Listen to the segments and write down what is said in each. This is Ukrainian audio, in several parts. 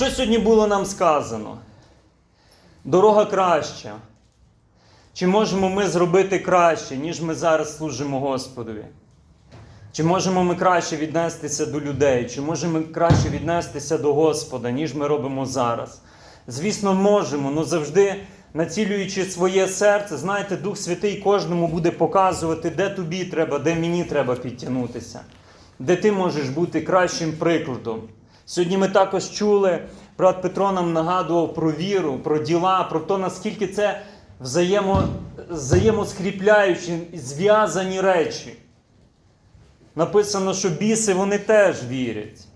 Що сьогодні було нам сказано? Дорога краща. Чи можемо ми зробити краще, ніж ми зараз служимо Господові? Чи можемо ми краще віднестися до людей? Чи можемо ми краще віднестися до Господа, ніж ми робимо зараз? Звісно, можемо, але завжди націлюючи своє серце, знаєте, Дух Святий кожному буде показувати, де тобі треба, де мені треба підтягнутися, де ти можеш бути кращим прикладом. Сьогодні ми також чули, брат Петро нам нагадував про віру, про діла, про те, наскільки це взаємо, взаємоскріпляючі, зв'язані речі. Написано, що біси вони теж вірять.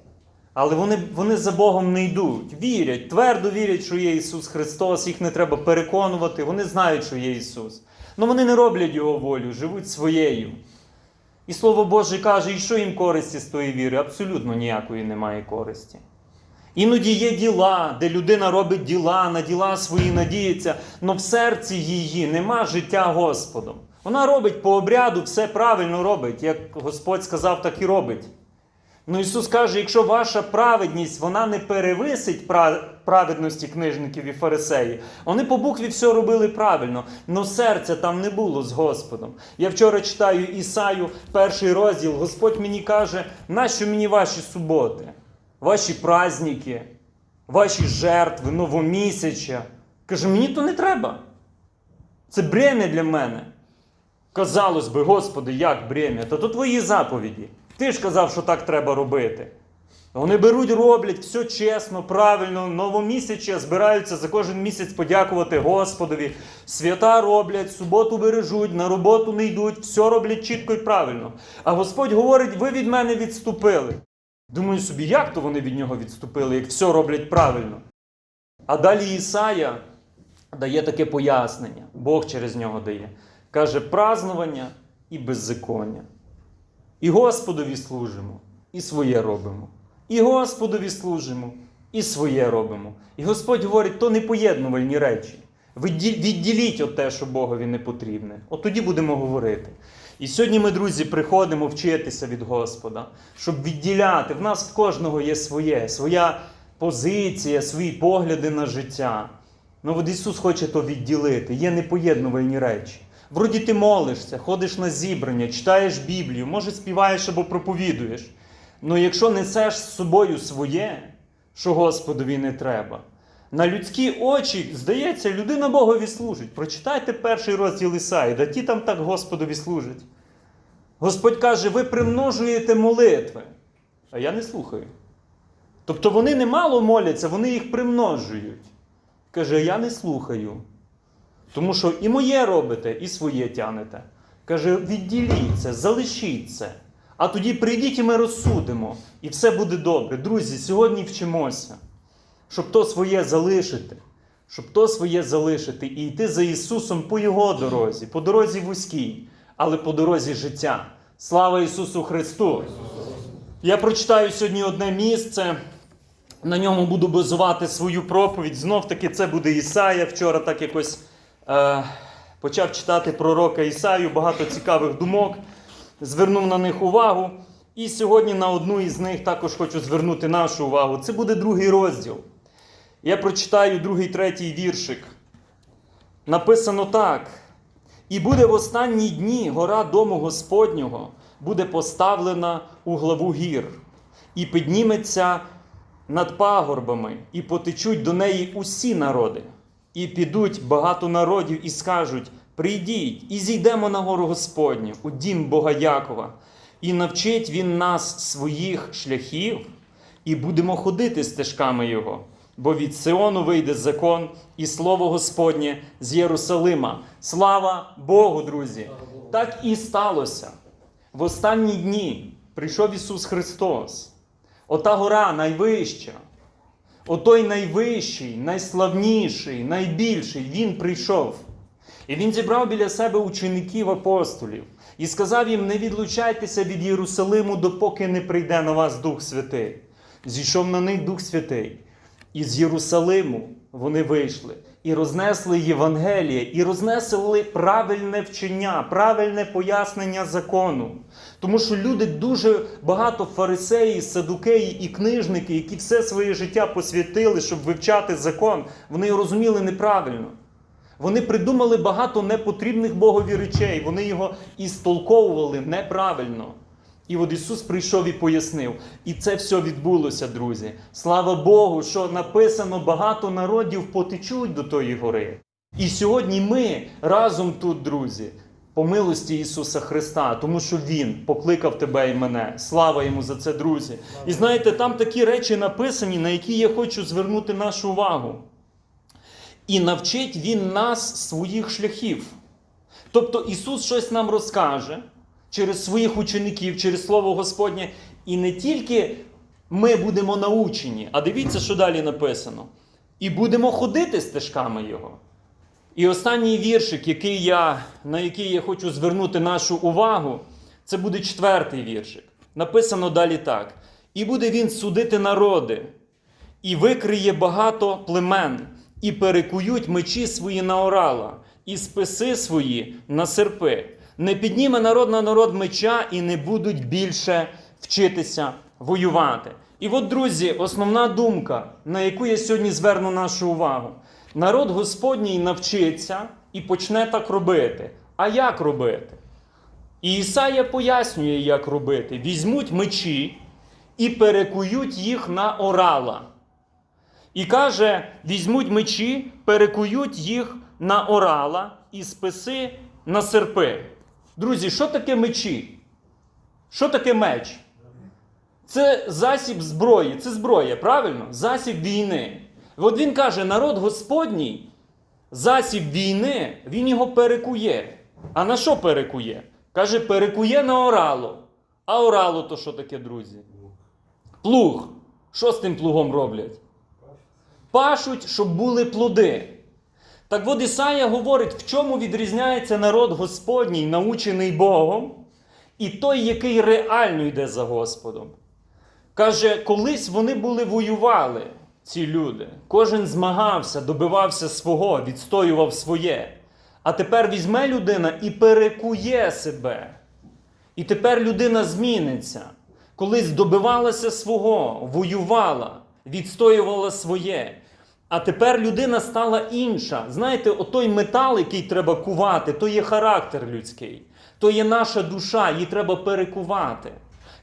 Але вони, вони за Богом не йдуть. Вірять, твердо вірять, що є Ісус Христос, їх не треба переконувати, вони знають, що є Ісус. Але вони не роблять Його волю, живуть своєю. І Слово Боже каже, і що їм користі з тої віри? Абсолютно ніякої немає користі. Іноді є діла, де людина робить діла, на діла свої надіється, але в серці її нема життя Господом. Вона робить по обряду, все правильно робить, як Господь сказав, так і робить. Ну Ісус каже, якщо ваша праведність вона не перевисить праведності книжників і фарисеїв, вони по букві все робили правильно, але серця там не було з Господом. Я вчора читаю Ісаю, перший розділ, Господь мені каже, нащо мені ваші суботи, ваші праздники, ваші жертви, новомісяча. Каже, мені то не треба. Це бремя для мене. Казалось би, Господи, як бремя? Та то твої заповіді. Ти ж казав, що так треба робити. Вони беруть, роблять все чесно, правильно, новомісяча збираються за кожен місяць подякувати Господові. Свята роблять, суботу бережуть, на роботу не йдуть, все роблять чітко і правильно. А Господь говорить: ви від мене відступили. Думаю собі, як то вони від нього відступили, як все роблять правильно. А далі Ісая дає таке пояснення, Бог через нього дає. Каже, празнування і беззаконня. І Господові служимо, і своє робимо. І Господові служимо, і своє робимо. І Господь говорить, то непоєднувальні речі. Відді- Відділіть от те, що Богові не потрібне. От тоді будемо говорити. І сьогодні ми, друзі, приходимо вчитися від Господа, щоб відділяти. В нас в кожного є своє, своя позиція, свої погляди на життя. Ну от Ісус хоче то відділити. Є непоєднувальні речі. Вроді ти молишся, ходиш на зібрання, читаєш Біблію, може співаєш або проповідуєш. Ну якщо несеш з собою своє, що Господові не треба, на людські очі, здається, людина Богові служить. Прочитайте перший розділ Ісаї, да ті там так Господові служать. Господь каже, ви примножуєте молитви, а я не слухаю. Тобто вони не мало моляться, вони їх примножують. Каже, я не слухаю. Тому що і моє робите, і своє тянете. Каже, відділіть це, залишіть це. А тоді прийдіть і ми розсудимо, і все буде добре. Друзі, сьогодні вчимося, щоб то своє залишити, щоб то своє залишити і йти за Ісусом по Його дорозі, по дорозі вузькій, але по дорозі життя. Слава Ісусу Христу! Я прочитаю сьогодні одне місце. На ньому буду базувати свою проповідь. Знов таки це буде Ісая. Вчора так якось почав читати пророка Ісаю, багато цікавих думок, звернув на них увагу. І сьогодні на одну із них також хочу звернути нашу увагу. Це буде другий розділ. Я прочитаю другий, третій віршик. Написано так: І буде в останні дні гора дому Господнього буде поставлена у главу гір, і підніметься над пагорбами, і потечуть до неї усі народи, і підуть багато народів і скажуть: Прийдіть, і зійдемо на гору Господню, у дім Бога Якова, і навчить він нас своїх шляхів, і будемо ходити стежками Його. Бо від Сиону вийде закон і слово Господнє з Єрусалима. Слава Богу, друзі! Так і сталося. В останні дні прийшов Ісус Христос. Ота гора найвища, отой найвищий, найславніший, найбільший, Він прийшов. І він зібрав біля себе учеників апостолів і сказав їм: не відлучайтеся від Єрусалиму, допоки не прийде на вас Дух Святий. Зійшов на них Дух Святий. І з Єрусалиму вони вийшли і рознесли Євангеліє, і рознесли правильне вчення, правильне пояснення закону. Тому що люди дуже багато фарисеї, садукеї і книжники, які все своє життя посвятили, щоб вивчати закон, вони розуміли неправильно. Вони придумали багато непотрібних Богові речей, вони його і столковували неправильно. І от Ісус прийшов і пояснив. І це все відбулося, друзі. Слава Богу, що написано, багато народів потечуть до тої гори. І сьогодні ми разом тут, друзі, по милості Ісуса Христа, тому що Він покликав тебе і мене. Слава йому за це, друзі. І знаєте, там такі речі написані, на які я хочу звернути нашу увагу. І навчить Він нас своїх шляхів. Тобто Ісус щось нам розкаже через своїх учеників, через Слово Господнє. І не тільки ми будемо научені, а дивіться, що далі написано. І будемо ходити стежками Його. І останній віршик, який я, на який я хочу звернути нашу увагу, це буде четвертий віршик. Написано далі так: І буде він судити народи, і викриє багато племен, і перекують мечі свої на орала, і списи свої на серпи. Не підніме народ на народ меча, і не будуть більше вчитися воювати. І от, друзі, основна думка, на яку я сьогодні зверну нашу увагу. Народ Господній навчиться і почне так робити. А як робити? І Ісая пояснює, як робити: візьмуть мечі і перекують їх на орала. І каже: візьмуть мечі, перекують їх на орала і списи на серпи. Друзі, що таке мечі? Що таке меч? Це засіб зброї, це зброя, правильно? Засіб війни. От він каже: народ Господній, засіб війни, він його перекує. А на що перекує? Каже, перекує на орало. А орало то що таке, друзі? Плуг. Що з тим плугом роблять? Пашуть, щоб були плоди. Так от Ісая говорить, в чому відрізняється народ Господній, научений Богом, і той, який реально йде за Господом. Каже, колись вони були воювали, ці люди. Кожен змагався, добивався свого, відстоював своє. А тепер візьме людина і перекує себе. І тепер людина зміниться. Колись добивалася свого, воювала, відстоювала своє. А тепер людина стала інша. Знаєте, отой метал, який треба кувати, то є характер людський, то є наша душа, її треба перекувати.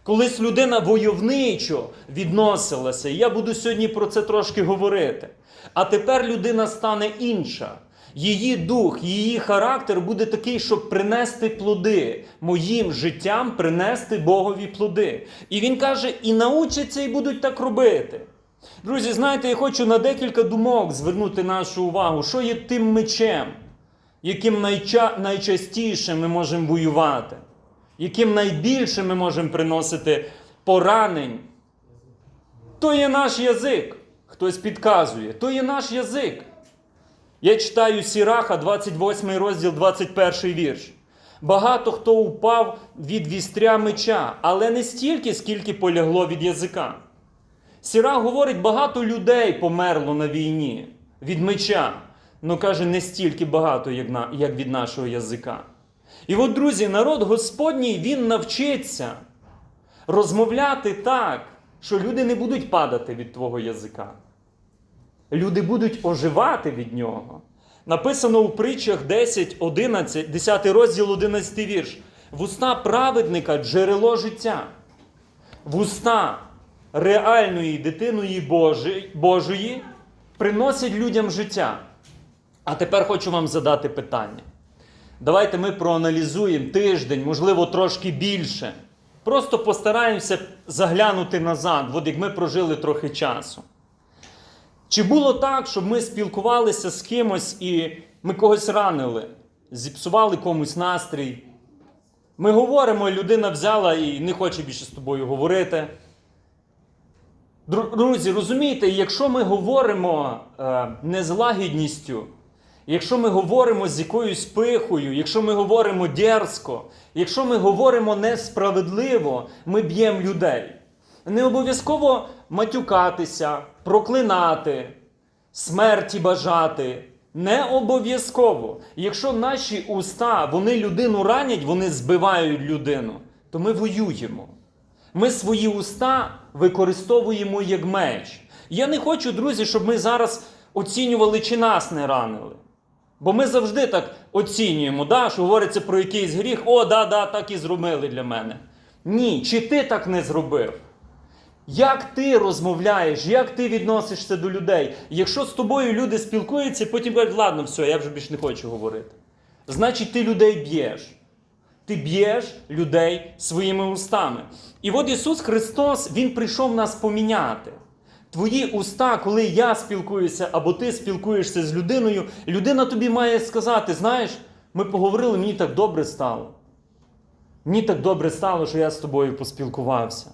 Колись людина войовничо відносилася, я буду сьогодні про це трошки говорити. А тепер людина стане інша. Її дух, її характер буде такий, щоб принести плоди, моїм життям принести Богові плоди. І він каже: і научаться, і будуть так робити. Друзі, знаєте, я хочу на декілька думок звернути нашу увагу, що є тим мечем, яким найча... найчастіше ми можемо воювати, яким найбільше ми можемо приносити поранень. То є наш язик. Хтось підказує, то є наш язик. Я читаю Сіраха, 28 розділ, 21 вірш. Багато хто упав від вістря меча, але не стільки, скільки полягло від язика. Сіра говорить, багато людей померло на війні від меча. Ну каже, не стільки багато, як, від нашого язика. І от, друзі, народ Господній він навчиться розмовляти так, що люди не будуть падати від твого язика. Люди будуть оживати від нього. Написано у притчах 10, 11, 10 розділ, 11 вірш. Вуста праведника джерело життя. Вуста реальної дитиної Божої, Божої приносять людям життя. А тепер хочу вам задати питання. Давайте ми проаналізуємо тиждень, можливо, трошки більше. Просто постараємося заглянути назад, от як ми прожили трохи часу. Чи було так, щоб ми спілкувалися з кимось і ми когось ранили, зіпсували комусь настрій? Ми говоримо, людина взяла і не хоче більше з тобою говорити. Дру- Друзі, розумієте, якщо ми говоримо е, не якщо ми говоримо з якоюсь пихою, якщо ми говоримо дерзко, якщо ми говоримо несправедливо, ми б'ємо людей. Не обов'язково матюкатися, проклинати. смерті бажати. Не обов'язково. Якщо наші уста вони людину ранять, вони збивають людину, то ми воюємо. Ми свої уста використовуємо як меч. Я не хочу, друзі, щоб ми зараз оцінювали, чи нас не ранили. Бо ми завжди так оцінюємо, да, що говориться про якийсь гріх, о, да, да, так і зробили для мене. Ні, чи ти так не зробив? Як ти розмовляєш, як ти відносишся до людей? Якщо з тобою люди спілкуються, потім кажуть, ладно, все, я вже більш не хочу говорити. Значить, ти людей б'єш. Ти б'єш людей своїми устами. І от Ісус Христос, Він прийшов нас поміняти. Твої уста, коли я спілкуюся або ти спілкуєшся з людиною, людина тобі має сказати: знаєш, ми поговорили, мені так добре стало. Мені так добре стало, що я з тобою поспілкувався.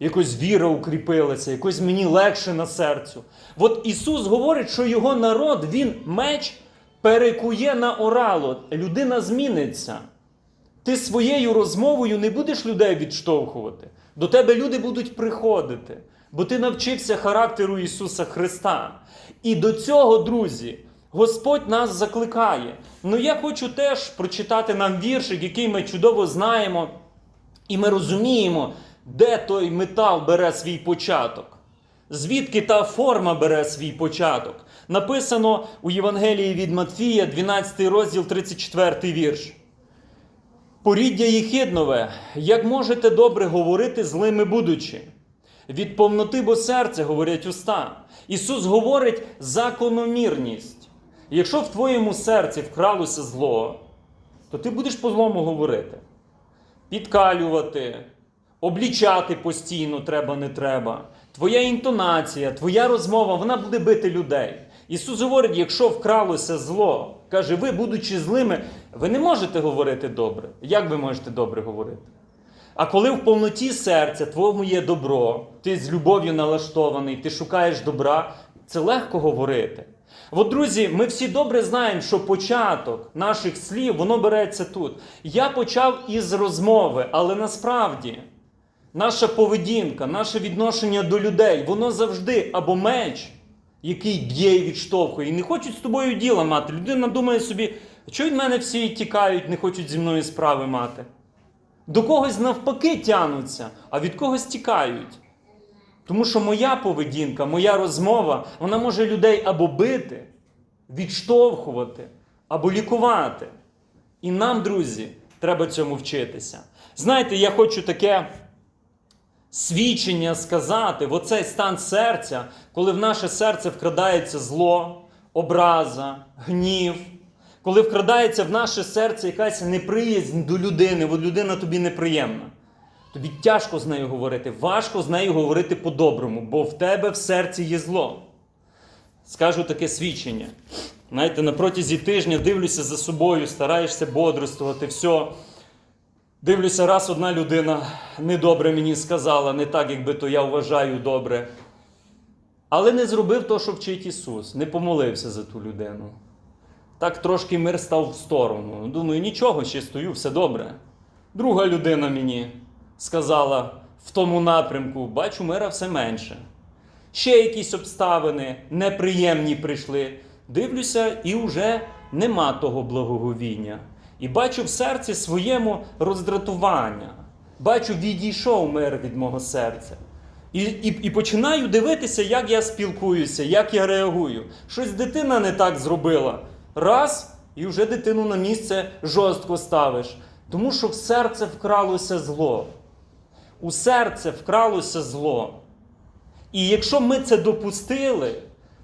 Якось віра укріпилася, якось мені легше на серцю. От Ісус говорить, що його народ, він меч перекує на орало. Людина зміниться. Ти своєю розмовою не будеш людей відштовхувати. До тебе люди будуть приходити, бо ти навчився характеру Ісуса Христа. І до цього, друзі, Господь нас закликає. Ну я хочу теж прочитати нам віршик, який ми чудово знаємо, і ми розуміємо, де той метал бере свій початок. Звідки та форма бере свій початок? Написано у Євангелії від Матфія, 12 розділ, 34 вірш. Поріддя єхиднове, як можете добре говорити злими будучи? Від повноти бо серце говорять уста. Ісус говорить закономірність. Якщо в твоєму серці вкралося зло, то ти будеш по злому говорити. Підкалювати, облічати постійно треба, не треба. Твоя інтонація, твоя розмова, вона буде бити людей. Ісус говорить, якщо вкралося зло, каже, ви, будучи злими, ви не можете говорити добре. Як ви можете добре говорити? А коли в повноті серця твоєму є добро, ти з любов'ю налаштований, ти шукаєш добра, це легко говорити. От, друзі, ми всі добре знаємо, що початок наших слів воно береться тут. Я почав із розмови, але насправді наша поведінка, наше відношення до людей, воно завжди або меч, який б'є і відштовхує, і не хочуть з тобою діла мати. Людина думає собі, що від мене всі тікають, не хочуть зі мною справи мати. До когось навпаки тянуться, а від когось тікають. Тому що моя поведінка, моя розмова, вона може людей або бити, відштовхувати, або лікувати. І нам, друзі, треба цьому вчитися. Знаєте, я хочу таке свідчення сказати в оцей стан серця, коли в наше серце вкрадається зло, образа, гнів, коли вкрадається в наше серце якась неприязнь до людини, от людина тобі неприємна. Тобі тяжко з нею говорити, важко з нею говорити по-доброму, бо в тебе в серці є зло. Скажу таке свідчення. Знаєте, на протязі тижня дивлюся за собою, стараєшся бодрствувати, все. Дивлюся, раз одна людина недобре мені сказала, не так, якби то я вважаю добре. Але не зробив то, що вчить Ісус, не помолився за ту людину. Так трошки мир став в сторону. Думаю, нічого, ще стою, все добре. Друга людина мені сказала в тому напрямку, бачу, мира все менше. Ще якісь обставини неприємні прийшли. Дивлюся, і вже нема того благоговіння. І бачу в серці своєму роздратування. Бачу, відійшов мир від мого серця. І, і, і починаю дивитися, як я спілкуюся, як я реагую. Щось дитина не так зробила. Раз, і вже дитину на місце жорстко ставиш. Тому що в серце вкралося зло. У серце вкралося зло. І якщо ми це допустили,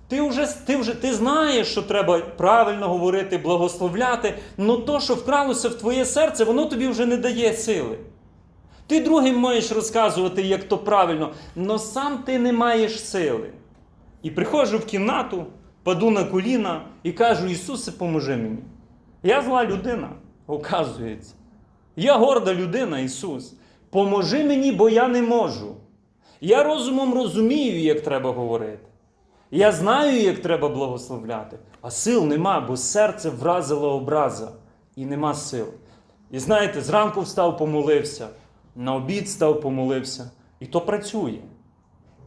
ти вже, ти вже ти знаєш, що треба правильно говорити, благословляти, але то, що вкралося в твоє серце, воно тобі вже не дає сили. Ти другим маєш розказувати, як то правильно, але сам ти не маєш сили. І приходжу в кімнату, паду на коліна і кажу: Ісусе, поможи мені. Я зла людина, оказується. Я горда людина, Ісус. Поможи мені, бо я не можу. Я розумом розумію, як треба говорити. Я знаю, як треба благословляти, а сил нема, бо серце вразило образа і нема сил. І знаєте, зранку встав, помолився, на обід став, помолився. І то працює.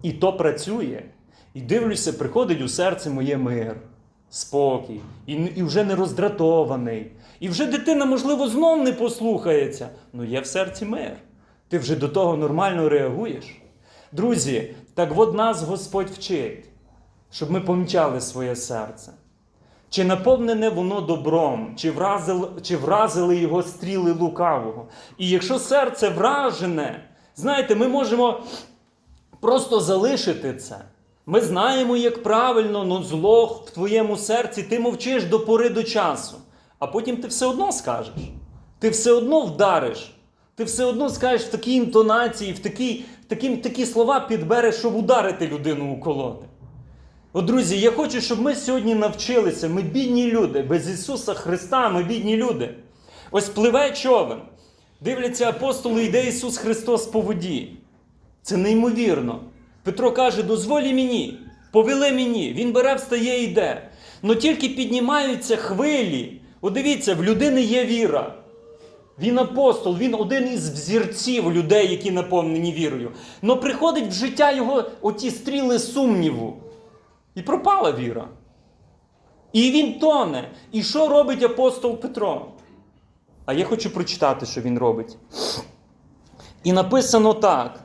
І то працює. І дивлюся, приходить у серце моє мир, спокій, і, і вже не роздратований. І вже дитина, можливо, знов не послухається. Ну є в серці мир. Ти вже до того нормально реагуєш. Друзі, так от нас Господь вчить, щоб ми помічали своє серце. Чи наповнене воно добром, чи вразили, чи вразили його стріли лукавого. І якщо серце вражене, знаєте, ми можемо просто залишити це. Ми знаємо, як правильно, но зло в твоєму серці, ти мовчиш до пори до часу. А потім ти все одно скажеш. Ти все одно вдариш. Ти все одно скажеш в такій інтонації, в такі, в такі, такі слова підбереш, щоб ударити людину уколоти. От, друзі, я хочу, щоб ми сьогодні навчилися. Ми бідні люди, без Ісуса Христа, ми бідні люди. Ось пливе човен. Дивляться апостоли, йде Ісус Христос по воді. Це неймовірно. Петро каже: дозволі мені, повели мені. Він бере, встає і йде. Но тільки піднімаються хвилі. От дивіться, в людини є віра. Він апостол, він один із взірців людей, які наповнені вірою. Но приходить в життя його оті стріли сумніву. І пропала віра. І він тоне. І що робить апостол Петро? А я хочу прочитати, що він робить. І написано так.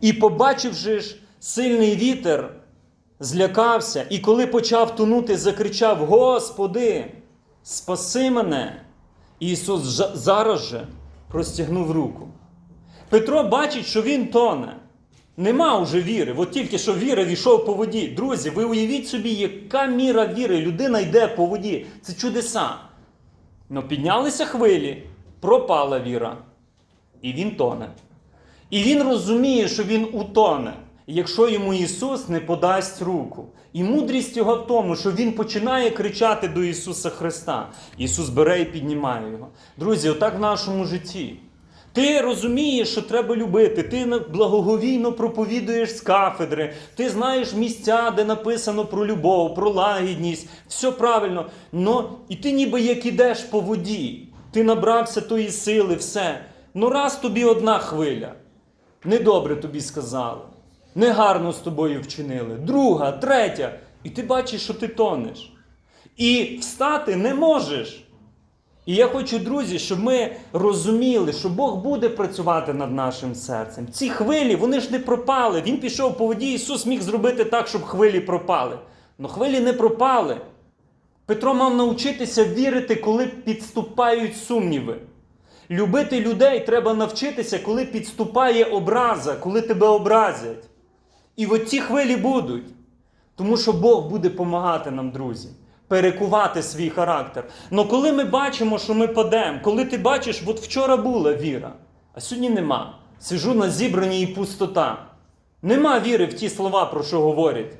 І побачивши ж сильний вітер, злякався, і коли почав тонути, закричав: Господи, спаси мене! Ісус зараз же простягнув руку. Петро бачить, що він тоне. Нема вже віри. От тільки що віра війшов по воді. Друзі, ви уявіть собі, яка міра віри. Людина йде по воді. Це чудеса. Ну піднялися хвилі, пропала віра. І він тоне. І він розуміє, що він утоне, якщо йому Ісус не подасть руку. І мудрість його в тому, що він починає кричати до Ісуса Христа. Ісус бере і піднімає його. Друзі, отак в нашому житті. Ти розумієш, що треба любити, ти благоговійно проповідуєш з кафедри, ти знаєш місця, де написано про любов, про лагідність, все правильно. Но і ти ніби як ідеш по воді, ти набрався тої сили, все. Ну раз тобі одна хвиля. Недобре тобі сказали, негарно з тобою вчинили. Друга, третя. І ти бачиш, що ти тонеш. І встати не можеш. І я хочу, друзі, щоб ми розуміли, що Бог буде працювати над нашим серцем. Ці хвилі, вони ж не пропали. Він пішов по воді, Ісус міг зробити так, щоб хвилі пропали. Но хвилі не пропали. Петро мав навчитися вірити, коли підступають сумніви. Любити людей треба навчитися, коли підступає образа, коли тебе образять. І от ці хвилі будуть. Тому що Бог буде допомагати нам, друзі, перекувати свій характер. Но коли ми бачимо, що ми падемо, коли ти бачиш, от вчора була віра, а сьогодні нема. Сижу на зібранні і пустота. Нема віри в ті слова, про що говорять.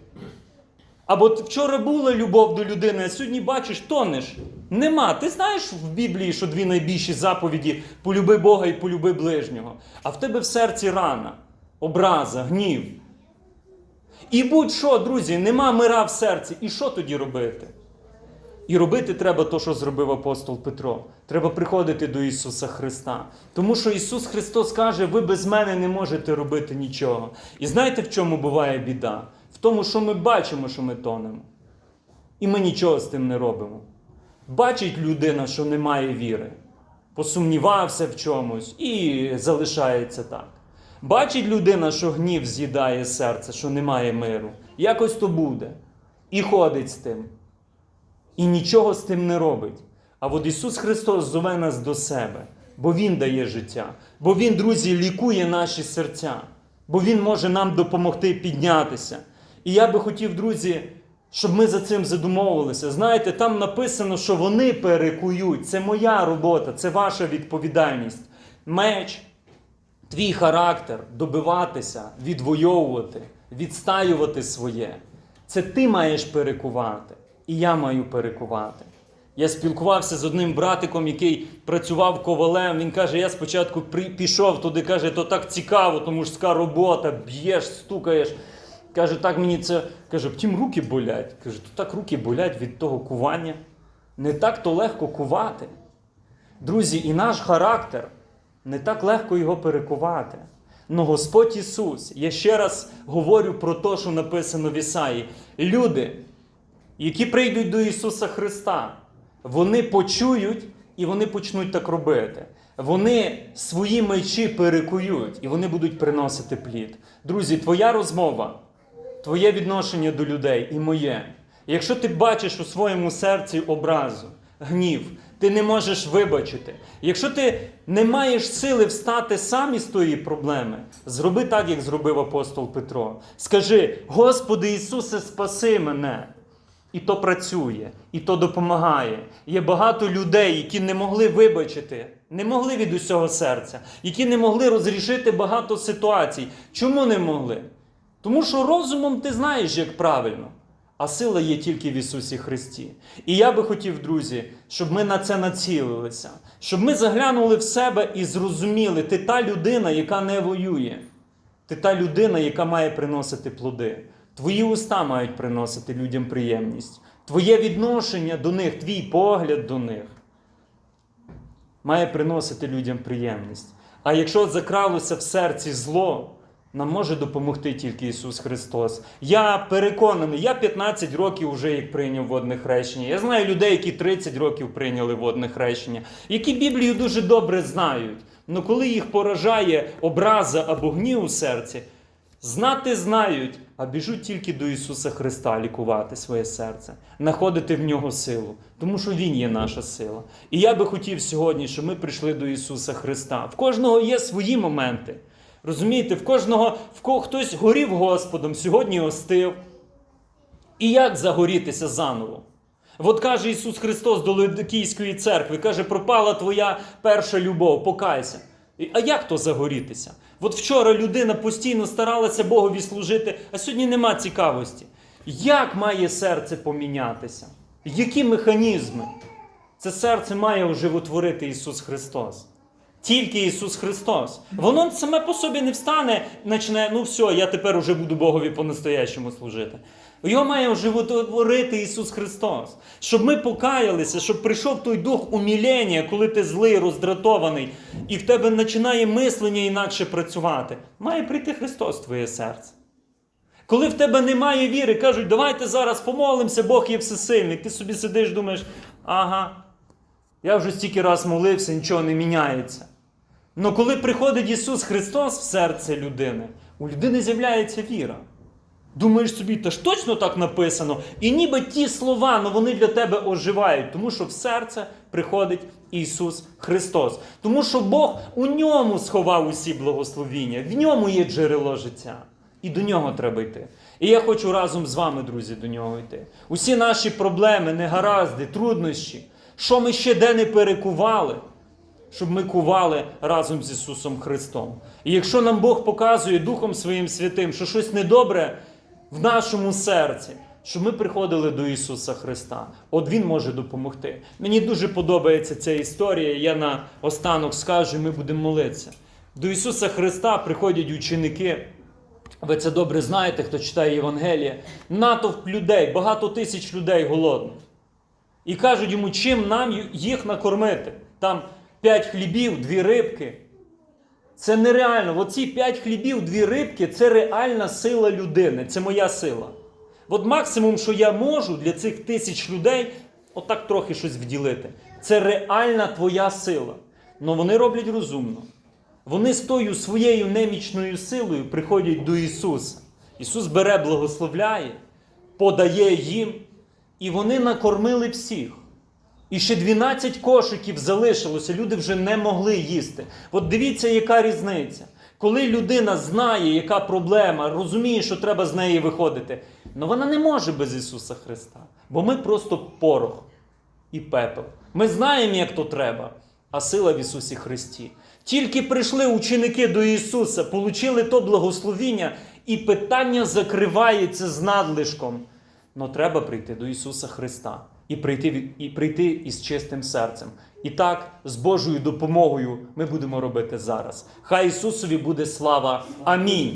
Або вчора була любов до людини, а сьогодні бачиш, тонеш. Нема. Ти знаєш в Біблії, що дві найбільші заповіді полюби Бога і полюби ближнього. А в тебе в серці рана, образа, гнів. І будь-що, друзі, нема мира в серці. І що тоді робити? І робити треба те, що зробив апостол Петро. Треба приходити до Ісуса Христа. Тому що Ісус Христос каже, ви без мене не можете робити нічого. І знаєте, в чому буває біда? В тому, що ми бачимо, що ми тонемо. І ми нічого з тим не робимо. Бачить людина, що немає віри, посумнівався в чомусь і залишається так. Бачить людина, що гнів з'їдає серце, що немає миру. Якось то буде. І ходить з тим. І нічого з тим не робить. А от Ісус Христос зове нас до себе, бо Він дає життя, бо Він, друзі, лікує наші серця, бо Він може нам допомогти піднятися. І я би хотів, друзі, щоб ми за цим задумовувалися. Знаєте, там написано, що вони перекують. Це моя робота, це ваша відповідальність. Меч, твій характер, добиватися, відвоювати, відстаювати своє. Це ти маєш перекувати, і я маю перекувати. Я спілкувався з одним братиком, який працював ковалем. Він каже: я спочатку пішов туди, каже, то так цікаво, то мужська робота, б'єш, стукаєш. Каже, так мені це каже, втім, руки болять. Каже, то так руки болять від того кування. Не так то легко кувати. Друзі, і наш характер не так легко його перекувати. Но Господь Ісус, я ще раз говорю про те, що написано в Ісаї. Люди, які прийдуть до Ісуса Христа, вони почують і вони почнуть так робити. Вони свої мечі перекують і вони будуть приносити плід. Друзі, твоя розмова, твоє відношення до людей і моє. Якщо ти бачиш у своєму серці образу, гнів, ти не можеш вибачити. Якщо ти не маєш сили встати сам із тої проблеми, зроби так, як зробив апостол Петро. Скажи: Господи Ісусе, спаси мене. І то працює, і то допомагає. Є багато людей, які не могли вибачити, не могли від усього серця, які не могли розрішити багато ситуацій. Чому не могли? Тому що розумом ти знаєш, як правильно, а сила є тільки в Ісусі Христі. І я би хотів, друзі, щоб ми на це націлилися, щоб ми заглянули в себе і зрозуміли, ти та людина, яка не воює. Ти та людина, яка має приносити плоди. Твої уста мають приносити людям приємність. Твоє відношення до них, твій погляд до них має приносити людям приємність. А якщо закралося в серці зло, нам може допомогти тільки Ісус Христос. Я переконаний, я 15 років вже як прийняв водне хрещення. Я знаю людей, які 30 років прийняли водне хрещення, які Біблію дуже добре знають. Але коли їх поражає образа або гнів у серці, знати знають, а біжуть тільки до Ісуса Христа лікувати своє серце, знаходити в нього силу, тому що Він є наша сила. І я би хотів сьогодні, щоб ми прийшли до Ісуса Христа. В кожного є свої моменти. Розумієте, в кожного в кого хтось горів Господом, сьогодні остив. І як загорітися заново? От каже Ісус Христос до Лидокійської церкви, каже, пропала твоя перша любов, покайся. А як то загорітися? От вчора людина постійно старалася Богові служити, а сьогодні нема цікавості. Як має серце помінятися? Які механізми? Це серце має оживотворити Ісус Христос. Тільки Ісус Христос. Воно саме по собі не встане, начне, ну все, я тепер уже буду Богові по-настоящему служити. Його має оживотворити Ісус Христос. Щоб ми покаялися, щоб прийшов той дух умілення, коли ти злий, роздратований, і в тебе починає мислення інакше працювати. Має прийти Христос в твоє серце. Коли в тебе немає віри, кажуть, давайте зараз помолимося, Бог є всесильний. Ти собі сидиш, думаєш, ага, я вже стільки раз молився, нічого не міняється. Но коли приходить Ісус Христос в серце людини, у людини з'являється віра. Думаєш собі, та ж точно так написано. І ніби ті слова, але вони для тебе оживають, тому що в серце приходить Ісус Христос. Тому що Бог у ньому сховав усі благословіння, в ньому є джерело життя. І до нього треба йти. І я хочу разом з вами, друзі, до нього йти. Усі наші проблеми, негаразди, труднощі, що ми ще де не перекували, щоб ми кували разом з Ісусом Христом. І якщо нам Бог показує Духом Своїм Святим, що щось недобре в нашому серці, щоб ми приходили до Ісуса Христа, от Він може допомогти. Мені дуже подобається ця історія. Я на останок скажу, і ми будемо молитися. До Ісуса Христа приходять ученики. Ви це добре знаєте, хто читає Євангеліє. Натовп людей, багато тисяч людей голодних. І кажуть йому, чим нам їх накормити. Там п'ять хлібів, дві рибки. Це нереально. Оці п'ять хлібів, дві рибки це реальна сила людини. Це моя сила. От максимум, що я можу для цих тисяч людей, отак трохи щось вділити. Це реальна твоя сила. Але вони роблять розумно. Вони з тою своєю немічною силою приходять до Ісуса. Ісус бере, благословляє, подає їм, і вони накормили всіх. І ще 12 кошиків залишилося, люди вже не могли їсти. От дивіться, яка різниця. Коли людина знає, яка проблема, розуміє, що треба з неї виходити, але вона не може без Ісуса Христа. Бо ми просто порох і пепел. Ми знаємо, як то треба, а сила в Ісусі Христі. Тільки прийшли ученики до Ісуса, получили то благословіння, і питання закривається з надлишком. Но треба прийти до Ісуса Христа і прийти, і прийти із чистим серцем. І так, з Божою допомогою ми будемо робити зараз. Хай Ісусові буде слава. Амінь.